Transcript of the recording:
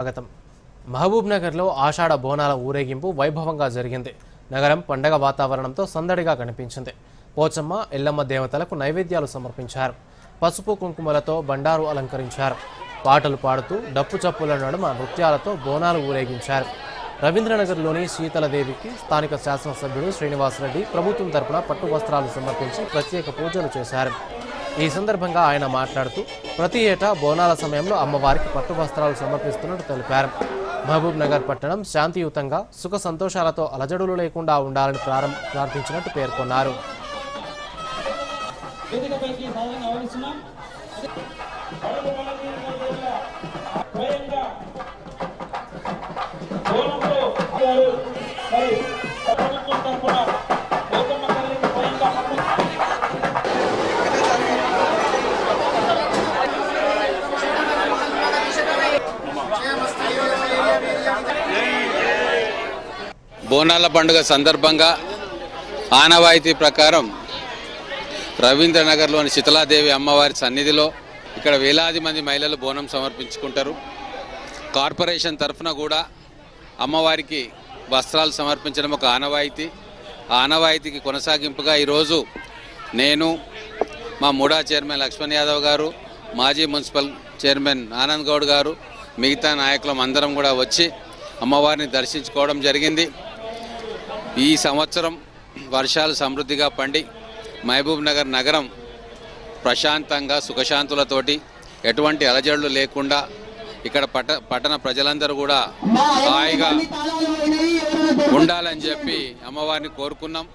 స్వాగతం. మహబూబ్ నగర్లో ఆషాఢ బోనాల ఊరేగింపు వైభవంగా జరిగింది. నగరం పండగ వాతావరణంతో సందడిగా కనిపించింది. పోచమ్మ ఎల్లమ్మ దేవతలకు నైవేద్యాలు సమర్పించారు. పసుపు కుంకుమలతో బండారు అలంకరించారు. పాటలు పాడుతూ డప్పు చప్పుల నడుమ నృత్యాలతో బోనాలు ఊరేగించారు. రవీంద్రనగర్లోని శీతలదేవికి స్థానిక శాసనసభ్యుడు శ్రీనివాసరెడ్డి ప్రభుత్వం తరపున పట్టు వస్త్రాలు సమర్పించి ప్రత్యేక పూజలు చేశారు. ఈ సందర్భంగా ఆయన మాట్లాడుతూ ప్రతి ఏటా బోనాల సమయంలో అమ్మవారికి పట్టు వస్త్రాలు సమర్పిస్తున్నట్టు తెలిపారు. మహబూబ్ నగర్ పట్టణం శాంతియుతంగా సుఖ సంతోషాలతో అలజడులు లేకుండా ఉండాలని ప్రారం ప్రార్థించినట్టు పేర్కొన్నారు. వేదికపైకి సాధారణ ఆహ్వానిస్తున్నాం. బోనాల పండుగ సందర్భంగా ఆనవాయితీ ప్రకారం రవీంద్రనగర్లోని శీతలాదేవి అమ్మవారి సన్నిధిలో ఇక్కడ వేలాది మంది మహిళలు బోనం సమర్పించుకుంటారు. కార్పొరేషన్ తరఫున కూడా అమ్మవారికి వస్త్రాలు సమర్పించడం ఒక ఆనవాయితీ. ఆ ఆనవాయితీకి కొనసాగింపుగా ఈరోజు నేను మా మూడా చైర్మన్ లక్ష్మణ్ యాదవ్ గారు మాజీ మున్సిపల్ చైర్మన్ ఆనంద్ గౌడ్ గారు మిగతా నాయకులం అందరం కూడా వచ్చి అమ్మవారిని దర్శించుకోవడం జరిగింది. ఈ సంవత్సరం వర్షాలు సమృద్ధిగా పండి మహబూబ్ నగర్ నగరం ప్రశాంతంగా సుఖశాంతులతోటి ఎటువంటి అలజడులు లేకుండా ఇక్కడ పట పట్టణ ప్రజలందరూ కూడా హాయిగా ఉండాలని చెప్పి అమ్మవారిని కోరుకున్నాం.